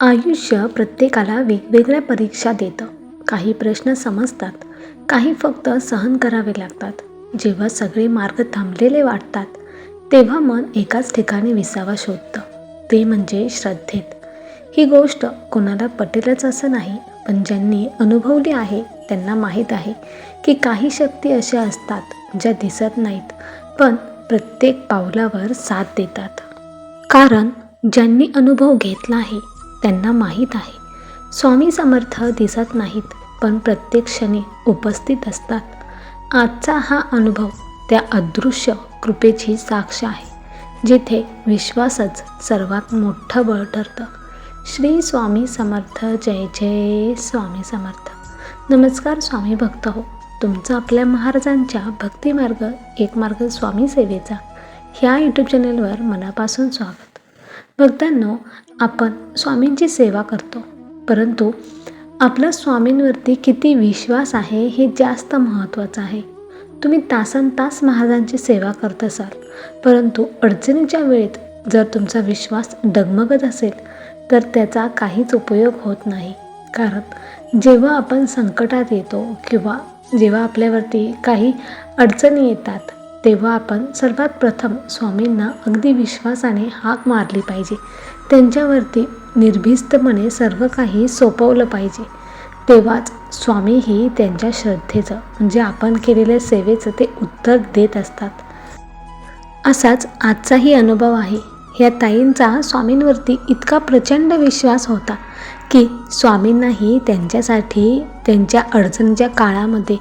आयुष्य प्रत्येकाला वेगवेगळ्या परीक्षा देतं. काही प्रश्न समजतात काही फक्त सहन करावे लागतात. जेव्हा सगळे मार्ग थांबलेले वाटतात तेव्हा मन एकाच ठिकाणी विसावा शोधतं. ते म्हणजे श्रद्धेत. ही गोष्ट कोणाला पटेलच असं नाही पण ज्यांनी अनुभवली आहे त्यांना माहीत आहे की काही शक्ती अशा असतात ज्या दिसत नाहीत पण प्रत्येक पावलावर साथ देतात. कारण ज्यांनी अनुभव घेतला आहे त्यांना माहीत आहे. स्वामी समर्थ दिसत नाहीत पण प्रत्येक क्षणी उपस्थित असतात. आजचा हा अनुभव त्या अदृश्य कृपेची साक्ष आहे जिथे विश्वासच सर्वात मोठं बळ ठरतं. श्री स्वामी समर्थ जय जय स्वामी समर्थ. नमस्कार स्वामी भक्त हो. तुमचं आपल्या महाराजांच्या भक्तिमार्ग एक मार्ग स्वामी सेवेचा ह्या यूट्यूब चॅनलवर मनापासून स्वागत. भक्तांनो आपण स्वामींची सेवा करतो. परंतु आपला स्वामींवरती किती विश्वास आहे हे जास्त महत्त्वाचं आहे. तुम्ही तासन तास महाराजांची सेवा करत असाल. परंतु अडचणीच्या वेळेत जर तुमचा विश्वास डगमगत असेल तर त्याचा काहीच उपयोग होत नाही. कारण जेव्हा आपण संकटात येतो किंवा जेव्हा आपल्यावरती काही अडचणी येतात तेव्हा आपण सर्वात प्रथम स्वामींना अगदी विश्वासाने हाक मारली पाहिजे. त्यांच्यावरती निर्भिस्तपणे सर्व काही सोपवलं पाहिजे. तेव्हाच स्वामीही त्यांच्या श्रद्धेचं म्हणजे आपण केलेल्या सेवेचं ते उत्तर देत असतात. असाच आजचाही अनुभव आहे. या ताईंचा स्वामींवरती इतका प्रचंड विश्वास होता की स्वामींनाही त्यांच्यासाठी त्यांच्या अडचणीच्या काळामध्ये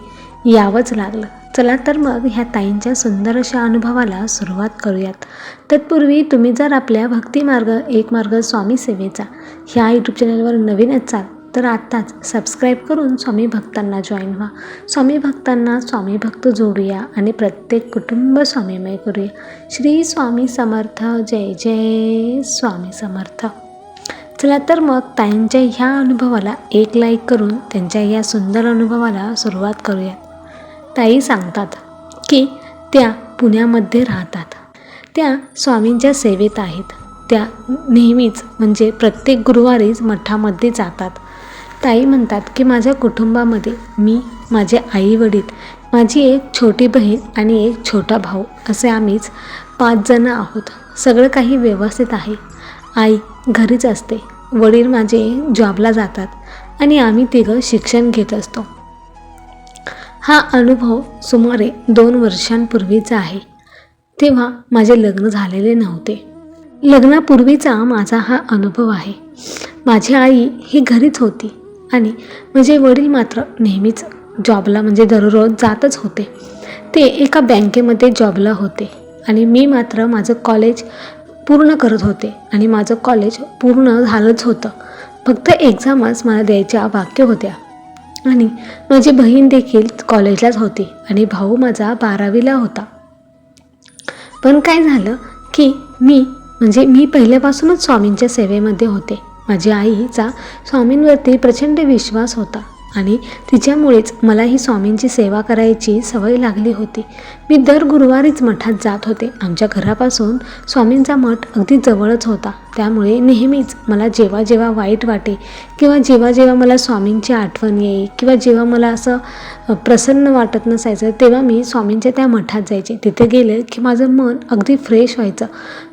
यावंच लागलं. चला तर मग ह्या ताईंच्या सुंदर अशा अनुभवाला सुरुवात करूयात. तत्पूर्वी तुम्ही जर आपल्या भक्तिमार्ग एक मार्ग स्वामी सेवेचा ह्या यूट्यूब चॅनलवर नवीन असाल तर आत्ताच सबस्क्राईब करून स्वामी भक्तांना जॉईन व्हा. स्वामी भक्तांना स्वामी भक्त जोडूया आणि प्रत्येक कुटुंब स्वामीमय करूया. श्री स्वामी समर्थ जय जय स्वामी समर्थ. चला तर मग ताईंच्या ह्या अनुभवाला एक लाईक करून त्यांच्या या सुंदर अनुभवाला सुरुवात करूया ताई सांगतात की त्या पुण्यामध्ये राहतात. त्या स्वामींच्या सेवेत आहेत. त्या नेहमीच म्हणजे प्रत्येक गुरुवारीच मठामध्ये जातात. ताई म्हणतात की माझ्या कुटुंबामध्ये मी माझे आई वडील माझी एक छोटी बहीण आणि एक छोटा भाऊ असे आम्हीच पाच जणं आहोत. सगळं काही व्यवस्थित आहे. आई घरीच असते. वडील माझे जॉबला जातात आणि आम्ही तिघं शिक्षण घेत असतो. हा अनुभव सुमारे दोन वर्षांपूर्वीचा आहे. तेव्हा माझे लग्न झालेले नव्हते. लग्नापूर्वीचा माझा हा अनुभव आहे. माझी आई ही घरीच होती आणि माझे वडील मात्र नेहमीच जॉबला म्हणजे दररोज जातच होते. ते एका बँकेमध्ये जॉबला होते आणि मी मात्र माझं कॉलेज पूर्ण करत होते आणि माझं कॉलेज पूर्ण झालंच होतं. फक्त एक्झामच मला द्यायच्या वाक्य होत्या. आणि माझी बहीण देखील कॉलेजलाच होती आणि भाऊ माझा बारावीला होता. पण काय झालं की मी म्हणजे मी पहिल्यापासूनच स्वामींच्या सेवेमध्ये होते. माझ्या आईचा स्वामींवरती प्रचंड विश्वास होता. आणि तिच्यामुळेच मला ही स्वामींची सेवा करायची सवय लागली होती. मी दर गुरुवारीच मठात जात होते. आमच्या घरापासून स्वामींचा मठ अगदी जवळच होता. त्यामुळे नेहमीच मला जेव्हा जेव्हा वाईट वाटे किंवा जेव्हा जेव्हा मला स्वामींची आठवण येई किंवा जेव्हा मला असं प्रसन्न वाटत नसायचं तेव्हा मी स्वामींच्या त्या मठात जायचे. तिथे गेले की माझं मन अगदी फ्रेश व्हायचं.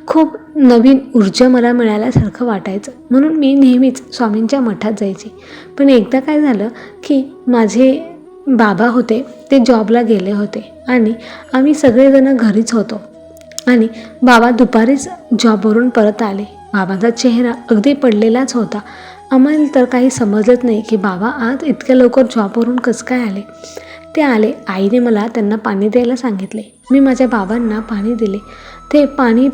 खूप नवीन ऊर्जा मला मिळाल्यासारखं वाटायचं. म्हणून मी नेहमीच स्वामींच्या मठात जायचे. पण एकदा काय झालं की माझे बाबा होते ते जॉबला गेले होते आणि आम्ही सगळेजणं घरीच होतो. आणि बाबा दुपारीच जॉबवरून परत आले. बाबांचा चेहरा अगदी पडलेलाच होता. आम्हाला तर काही समजत नाही की बाबा आज इतक्या लवकर जॉबवरून कसं काय आले. ते आले आईने मला त्यांना पाणी द्यायला सांगितले. मी माझ्या बाबांना पाणी दिले. ते पाणी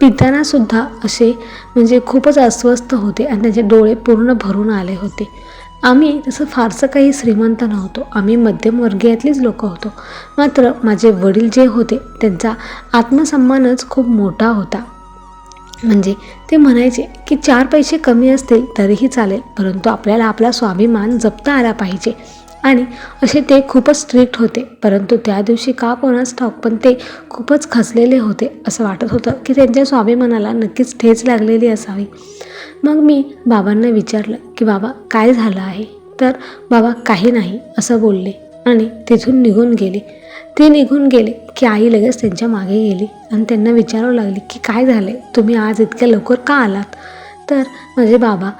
पितानासुद्धा असे म्हणजे खूपच अस्वस्थ होते आणि त्यांचे डोळे पूर्ण भरून आले होते. आम्ही तसं फारसं काही श्रीमंत नव्हतो. आम्ही मध्यमवर्गीयातलीच लोक होतो. मात्र माझे वडील जे होते त्यांचा आत्मसन्मानच खूप मोठा होता. म्हणजे ते म्हणायचे की चार पैसे कमी असतील तरीही चालेल परंतु आपल्याला आपला स्वाभिमान जपता आला पाहिजे. आणि असे ते खूपच स्ट्रिक्ट होते. परंतु त्या दिवशी का कोणास ठाऊक पण ते खूपच खचलेले होते. असं वाटत होतं की त्यांच्या स्वाभिमानाला नक्कीच ठेच लागलेली असावी. मग मी बाबांना विचारलं की बाबा काय झालं आहे? तर बाबा काही नाही असं बोलले. आणि तिथून निघून गेले. ते निघून गेले की आई लगेच त्यांच्या मागे गेली आणि त्यांना विचारावं लागली की काय झालं तुम्ही आज इतक्या लवकर का आलात? तर माझे बाबा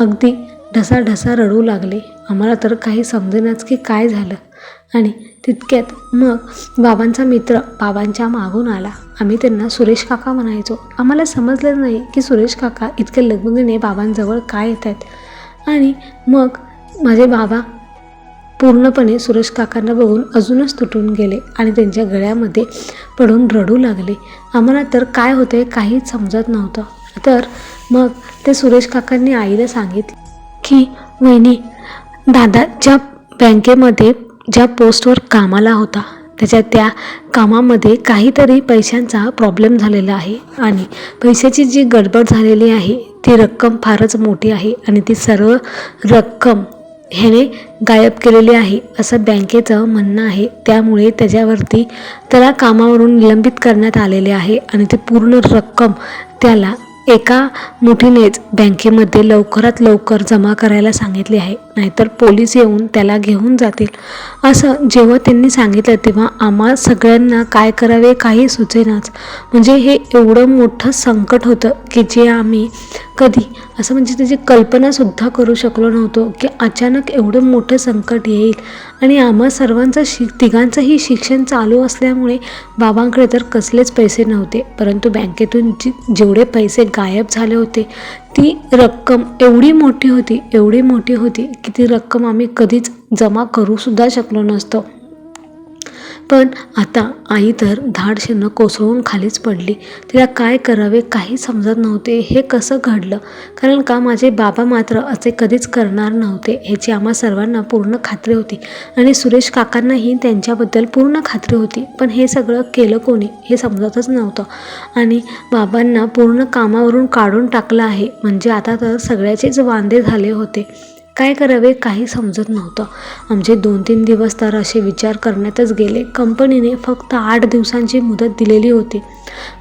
अगदी ढसाढसा रडू लागले. आम्हाला तर काही समजेनाच की काय झालं. आणि तितक्यात मग बाबांचा मित्र बाबांच्या मागून आला. आम्ही त्यांना सुरेश काका म्हणायचो. आम्हाला समजलं नाही की सुरेश काका इतक्या लगबगीने बाबांजवळ काय येत आहेत आणि मग माझे बाबा पूर्णपणे सुरेश काकांना बघून अजूनच तुटून गेले आणि त्यांच्या गळ्यामध्ये पडून रडू लागले. आम्हाला तर काय होते काहीच समजत नव्हतं. तर मग ते सुरेश काकांनी आईला सांगितले की वहिनी दादा ज्या बँकेमध्ये ज्या पोस्टवर कामाला होता त्याच्या त्या कामामध्ये काहीतरी पैशांचा प्रॉब्लेम झालेला आहे आणि पैशाची जी गडबड झालेली आहे ती रक्कम फारच मोठी आहे आणि ती सर्व रक्कम ह्याने गायब केलेली आहे असं बँकेचं म्हणणं आहे. त्यामुळे त्याच्यावरती त्याला कामावरून निलंबित करण्यात आलेले आहे आणि ते पूर्ण रक्कम त्याला एका मुठीनेच बँकेमध्ये लवकरात लवकर जमा करायला सांगितले आहे. नाहीतर पोलीस येऊन त्याला घेऊन जातील. असं जेव्हा त्यांनी सांगितलं तेव्हा आम्हा सगळ्यांना काय करावे काही सुचेनाच. म्हणजे हे एवढं मोठं संकट होतं की जे आम्ही कधी असं म्हणजे त्याची कल्पनासुद्धा करू शकलो नव्हतो की अचानक एवढं मोठं संकट येईल. आणि आम्हा सर्वांचं शि तिघांचंही शिक्षण चालू असल्यामुळे बाबांकडे तर कसलेच पैसे नव्हते. परंतु बँकेतून जी जेवढे पैसे गायब झाले होते ती रक्कम एवढी मोठी होती एवढी मोठी होती की ती रक्कम आम्ही कधीच जमा करूसुद्धा शकलो नसतो. पण आता आई तर धाडशीनं कोसळून खालीच पडली. तिला काय करावे काही समजत नव्हते. हे कसं घडलं? कारण का माझे बाबा मात्र असे कधीच करणार नव्हते. ह्याची आम्हा सर्वांना पूर्ण खात्री होती. आणि सुरेश काकांनाही त्यांच्याबद्दल पूर्ण खात्री होती. पण हे सगळं केलं कोणी? हे समजतच नव्हतं. आणि बाबांना पूर्ण कामावरून काढून टाकलं आहे. म्हणजे आता तर सगळ्याचेच वांदे झाले होते. काय करावे काही समजत नव्हतं. आमचे दोन तीन दिवस तर असे विचार करण्यातच गेले. कंपनीने फक्त आठ दिवसांची मुदत दिलेली होती.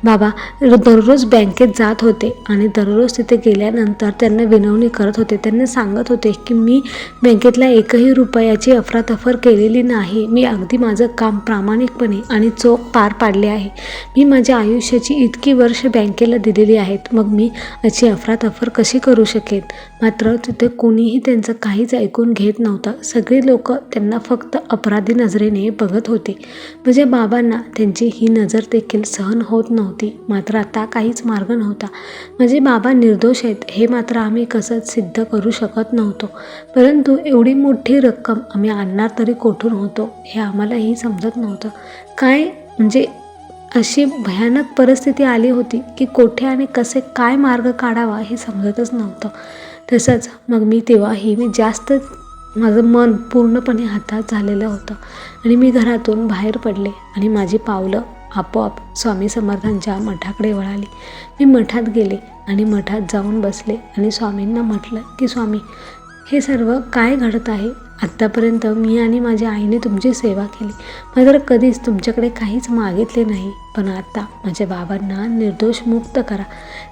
बाबा दररोज बँकेत जात होते आणि दररोज तिथे गेल्यानंतर त्यांना विनवणी करत होते. त्यांना सांगत होते की मी बँकेतल्या एकही रुपयाची अफरातफर केलेली नाही. मी अगदी माझं काम प्रामाणिकपणे आणि चोख पार पाडले आहे. मी माझ्या आयुष्याची इतकी वर्ष बँकेला दिलेली आहेत. मग मी अशी अफरातफर कशी करू शकेन? मात्र तिथे कोणीही त्यां त्यांचं काहीच ऐकून घेत नव्हतं. सगळी लोक त्यांना फक्त अपराधी नजरेने बघत होते. म्हणजे बाबांना त्यांची ही नजर देखील सहन होत नव्हती. मात्र आता काहीच मार्ग नव्हता. म्हणजे बाबा निर्दोष आहेत हे मात्र आम्ही कसंच सिद्ध करू शकत नव्हतो. परंतु एवढी मोठी रक्कम आम्ही आणणार तरी कोठून होतो हे आम्हालाही समजत नव्हतं. काय म्हणजे अशी भयानक परिस्थिती आली होती की कोठे आणि कसे काय मार्ग काढावा हे समजतच नव्हतं. तसंच मग मी तेव्हाही मी जास्त माझं मन पूर्णपणे हातात झालेलं होतं. आणि मी घरातून बाहेर पडले आणि माझी पावलं आपोआप स्वामी समर्थांच्या मठाकडे वळाली. मी मठात गेले आणि मठात जाऊन बसले आणि स्वामींना म्हटलं की स्वामी हे सर्व काय घडत आहे? आत्तापर्यंत मी आणि माझ्या आईने तुमची सेवा केली. मात्र कधीच तुमच्याकडे काहीच मागितले नाही पण आत्ता माझ्या बाबांना निर्दोष मुक्त करा.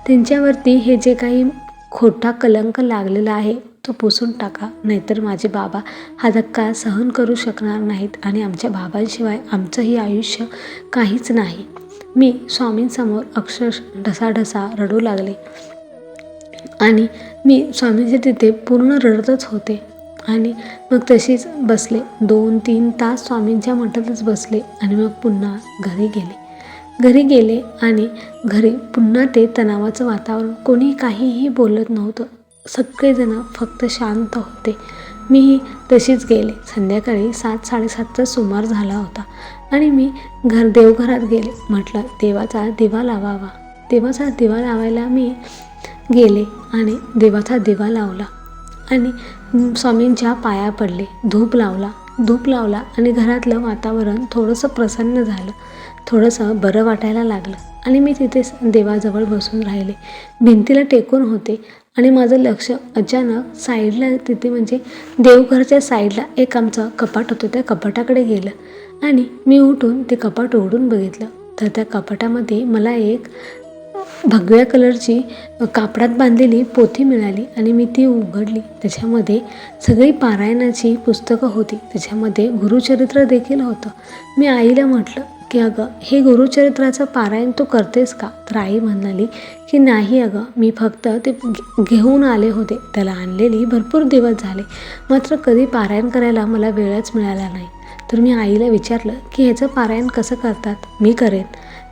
त्यांच्यावरती हे जे काही खोटा कलंक लागलेला आहे तो पुसून टाका. नाहीतर माझे बाबा हा धक्का सहन करू शकणार नाहीत आणि आमच्या बाबांशिवाय आमचंही आयुष्य काहीच नाही. मी स्वामींसमोर अक्षरश ढसाढसा रडू लागले. आणि मी स्वामीजी तिथे पूर्ण रडतच होते. आणि मग तशीच बसले. दोन तीन तास स्वामींच्या मठातच बसले आणि मग पुन्हा घरी गेले. घरी गेले आणि घरी पुन्हा ते तणावाचं वातावरण. कोणी काहीही बोलत नव्हतं. सगळेजण फक्त शांत होते. मीही तशीच गेले. संध्याकाळी सात साडेसातचा सुमार झाला होता आणि मी घर देवघरात गेले. म्हटलं देवाचा दिवा लावावा. देवाचा दिवा लावायला मी गेले आणि देवाचा दिवा लावला आणि स्वामींच्या पाया पडले. धूप लावला. धूप लावला आणि घरातलं वातावरण थोडंसं प्रसन्न झालं. थोडंसं बरं वाटायला लागलं आणि मी तिथेच देवाजवळ बसून राहिले. भिंतीला टेकून होते आणि माझं लक्ष अचानक साईडला तिथे म्हणजे देवघरच्या साईडला एक आमचं कपाट होतं. त्या कपाटाकडे गेलं आणि मी उठून ते कपाट उघडून बघितलं. तर त्या कपाटामध्ये मला एक भगव्या कलरची कापडात बांधलेली पोथी मिळाली आणि मी ती उघडली. त्याच्यामध्ये सगळी पारायणाची पुस्तकं होती. त्याच्यामध्ये गुरुचरित्र देखील होतं. मी आईला म्हटलं की अगं हे गुरुचरित्राचं पारायण तू करतेस का? तर आई म्हणाली की नाही अगं मी फक्त ते घे- घेऊन आले होते. त्याला आणलेली भरपूर दिवस झाले. मात्र कधी पारायण करायला मला वेळच मिळाला नाही. तर मी आईला विचारलं की ह्याचं पारायण कसं करतात? मी करेन.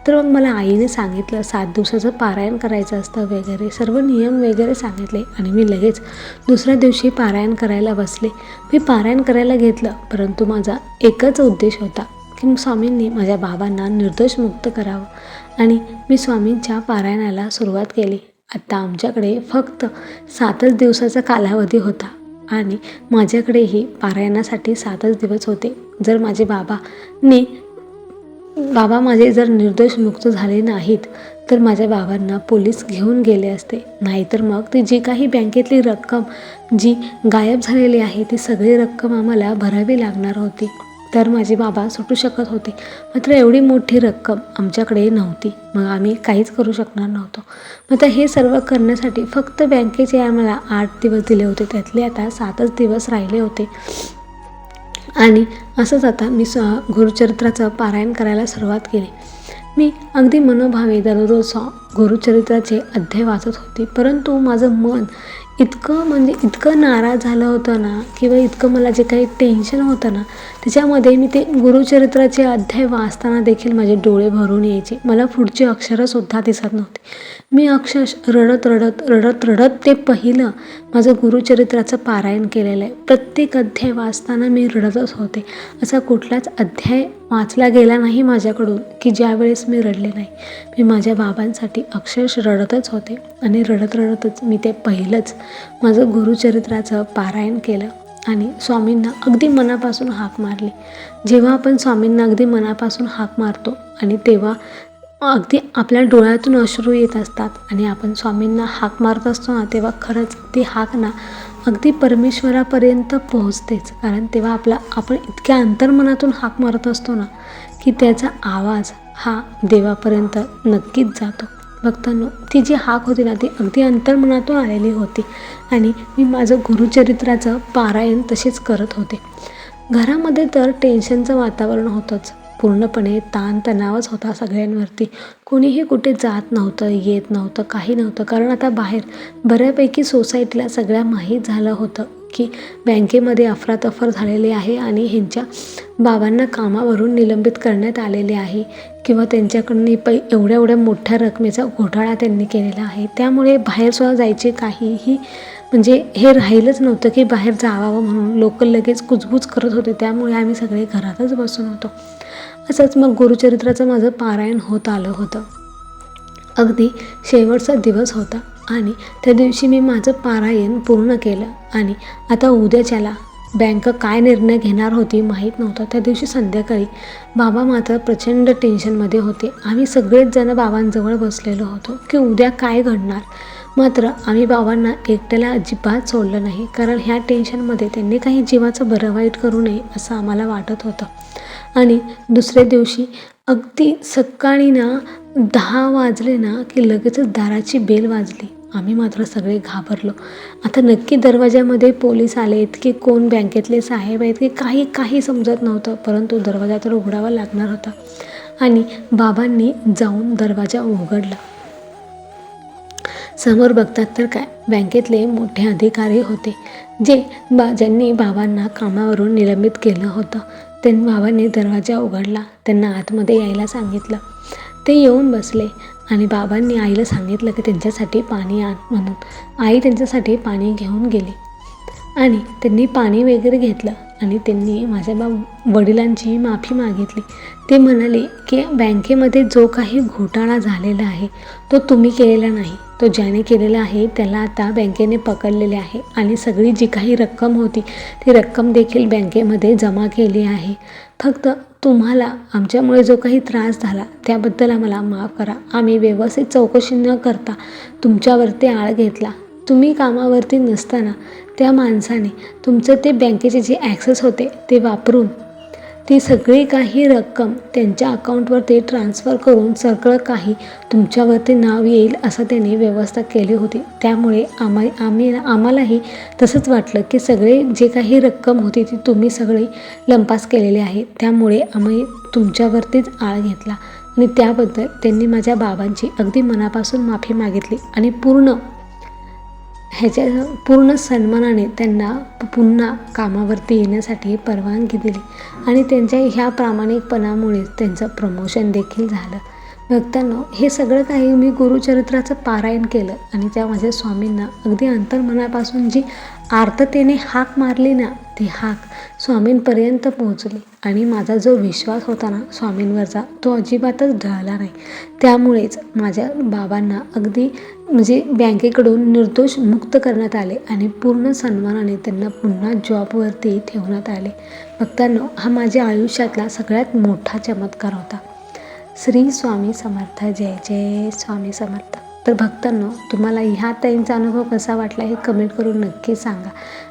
तर मग मला आईने सांगितलं सात दिवसाचं पारायण करायचं असतं वगैरे सर्व नियम वगैरे सांगितले आणि मी लगेच दुसऱ्या दिवशी पारायण करायला बसले. मी पारायण करायला घेतलं परंतु माझा एकच उद्देश होता की स्वामींनी माझ्या बाबांना निर्दोष मुक्त करावं. आणि मी स्वामींच्या पारायणाला सुरुवात केली. आत्ता आमच्याकडे फक्त सातच दिवसाचा कालावधी होता आणि माझ्याकडेही पारायणासाठी सातच दिवस होते. जर माझे बाबाने बाबा माझे जर निर्दोष मुक्त झाले नाहीत तर माझ्या बाबांना पोलीस घेऊन गेले असते. नाहीतर मग ती जी काही बँकेतली रक्कम जी गायब झालेली आहे ती सगळी रक्कम आम्हाला भरावी लागणार होती. तर माझे बाबा सुटू शकत होते. मात्र एवढी मोठी रक्कम आमच्याकडे नव्हती. मग आम्ही काहीच करू शकणार नव्हतो. मग आता हे सर्व करण्यासाठी फक्त बँकेचे आम्हाला आठ दिवस दिले होते. त्यातले आता सातच दिवस राहिले होते. आणि असंच आता मी स गुरुचरित्राचं पारायण करायला सुरुवात केली. मी अगदी मनोभावे दररोज गुरुचरित्राचे अध्याय वाचत होते. परंतु माझं मन इतकं म्हणजे इतकं नाराज झालं होतं ना किंवा इतकं मला जे काही टेन्शन होतं ना त्याच्यामध्ये मी ते गुरुचरित्राचे अध्याय वाचताना देखील माझे डोळे भरून यायचे. मला पुढचे अक्षरंसुद्धा दिसत नव्हते. मी अक्षरश रडत रडत रडत रडत ते पहिलं माझं गुरुचरित्राचं पारायण केलेलं आहे. प्रत्येक अध्याय वाचताना मी रडतच होते. असा कुठलाच अध्याय वाचला गेला नाही माझ्याकडून की ज्यावेळेस मी रडले नाही. मी माझ्या बाबांसाठी अक्षरश रडतच होते आणि रडत रडतच मी ते पहिलंच माझं गुरुचरित्राचं पारायण केलं. आणि स्वामींना अगदी मनापासून हाक मारली. जेव्हा आपण स्वामींना अगदी मनापासून हाक मारतो आणि तेव्हा अगदी आपल्या डोळ्यातून अश्रू येत असतात आणि आपण स्वामींना हाक मारत असतो ना तेव्हा खरंच ती हाक ना अगदी परमेश्वरापर्यंत पोहोचतेच. कारण तेव्हा आपला आपण इतक्या अंतर्मनातून हाक मारत असतो ना की त्याचा आवाज हा देवापर्यंत नक्कीच जातो. भक्तांनो ती जी हाक होती ना ती अगदी अंतर्मनातून आलेली होती. आणि मी माझं गुरुचरित्राचं पारायण तसेच करत होते. घरामध्ये तर टेन्शनचं वातावरण होतंच. पूर्णपणे ताणतणावच होता सगळ्यांवरती. कोणीही कुठे जात नव्हतं येत नव्हतं काही नव्हतं. कारण आता बाहेर बऱ्यापैकी सोसायटीला सगळ्या माहीत झालं होतं की बँकेमध्ये अफरातफर झालेली आहे आणि ह्यांच्या बाबांना कामावरून निलंबित करण्यात आलेले आहे किंवा त्यांच्याकडून पै एवढ्या एवढ्या मोठ्या रकमेचा घोटाळा त्यांनी केलेला आहे. त्यामुळे बाहेरसुद्धा जायचे काहीही म्हणजे हे राहिलंच नव्हतं की बाहेर जावावं म्हणून. लोक लगेच कुजबूज करत होते. त्यामुळे आम्ही सगळे घरातच बसून होतो. असंच मग गुरुचरित्राचं माझं पारायण होत आलं होतं. अगदी शेवटचा दिवस होता आणि त्या दिवशी मी माझं पारायण पूर्ण केलं आणि आता उद्याच्याला बँक काय निर्णय घेणार होती माहीत नव्हतं. त्या दिवशी संध्याकाळी बाबा मात्र प्रचंड टेन्शनमध्ये होते. आम्ही सगळेच जण बाबांजवळ बसलेलो होतो की उद्या काय घडणार? मात्र आम्ही बाबांना एकट्याला अजिबात सोडलं नाही. कारण ह्या टेन्शनमध्ये त्यांनी काही जीवाचं बरं वाईट करू नये असं आम्हाला वाटत होतं. आणि दुसऱ्या दिवशी अगदी सकाळी ना दहा वाजले ना की लगेचच दाराची बेल वाजली. आम्ही मात्र सगळे घाबरलो. आता नक्की दरवाजामध्ये पोलीस आलेत की कोण बँकेतले साहेब आहेत की काही काही समजत नव्हतं परंतु दरवाजा तर उघडावा लागणार होता. आणि बाबांनी जाऊन दरवाजा उघडला. समोर बघतात तर काय बँकेतले मोठे अधिकारी होते जे बा ज्यांनी बाबांना कामावरून निलंबित केलं होतं. त्यांनी बाबांनी दरवाजा उघडला त्यांना आतमध्ये यायला सांगितलं. ते येऊन बसले. आणि बाबांनी आईला सांगितलं की त्यांच्यासाठी पाणी आण म्हणून. आई त्यांच्यासाठी पाणी घेऊन गेली. आणि त्यांनी पाणी वगैरे घेतलं आणि त्यांनी माझ्या बा वडिलांची माफी मागितली. ते म्हणाले की बँकेमध्ये जो काही घोटाळा झालेला आहे तो तुम्ही केलेला नाही. तो ज्याने केलेला आहे त्याला आता बँकेने पकडलेले आहे. आणि सगळी जी काही रक्कम होती ती रक्कम देखील बँकेमध्ये जमा केली आहे. फक्त तुम्हाला आमच्यामुळे जो काही त्रास झाला त्याबद्दल आम्हाला माफ करा. आम्ही व्यवस्थित चौकशी न करता तुमच्यावरती आळ घेतला. तुम्ही कामावरती नसताना त्या माणसाने तुमचं ते बँकेचे जे ॲक्सेस होते ते वापरून ती सगळी काही रक्कम त्यांच्या अकाउंटवरती ट्रान्स्फर करून सगळं काही तुमच्यावरती नाव येईल असं त्यांनी व्यवस्था केली होती. त्यामुळे आम्हा आम्ही आम्हालाही तसंच वाटलं की सगळे जे काही रक्कम होती ती तुम्ही सगळी लंपास केलेली आहे. त्यामुळे आम्ही तुमच्यावरतीच आळ घेतला. आणि त्याबद्दल त्यांनी माझ्या बाबांची अगदी मनापासून माफी मागितली आणि पूर्ण ह्याच्या पूर्ण सन्मानाने त्यांना पुन्हा कामावरती येण्यासाठी परवानगी दिली. आणि त्यांच्या ह्या प्रामाणिकपणामुळेच त्यांचं प्रमोशन देखील झालं. भक्तांनो हे सगळं काही मी गुरुचरित्राचं पारायण केलं. आणि त्या माझ्या स्वामींना अगदी अंतर्मनापासून जी आर्ततेने हाक मारली ना ती हाक स्वामींपर्यंत पोहोचली आणि माझा जो विश्वास होता ना स्वामींवरचा तो अजिबातच ढळला नाही. त्यामुळेच माझ्या बाबांना अगदी म्हणजे बँकेकडून निर्दोष मुक्त करण्यात आले आणि पूर्ण सन्मानाने त्यांना पुन्हा जॉबवरती ठेवण्यात आले. भक्तांनो हा माझ्या आयुष्यातला सगळ्यात मोठा चमत्कार होता. श्री स्वामी समर्थ जय जय स्वामी समर्थ. तर भक्तांनो तुम्हाला ह्या ताईंचा अनुभव कसा वाटला हे कमेंट करून नक्की सांगा.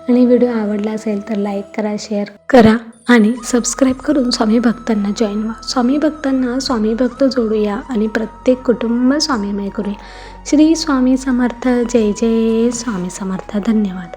आणि व्हिडिओ आवडला असेल तर लाईक करा शेअर करा आणि सबस्क्राईब करून स्वामी भक्तांना जॉईन व्हा. स्वामी भक्तांना स्वामी भक्त जोडूया आणि प्रत्येक कुटुंब स्वामीमय करूया. श्री स्वामी समर्थ जय जय. स्वामी समर्थ धन्यवाद.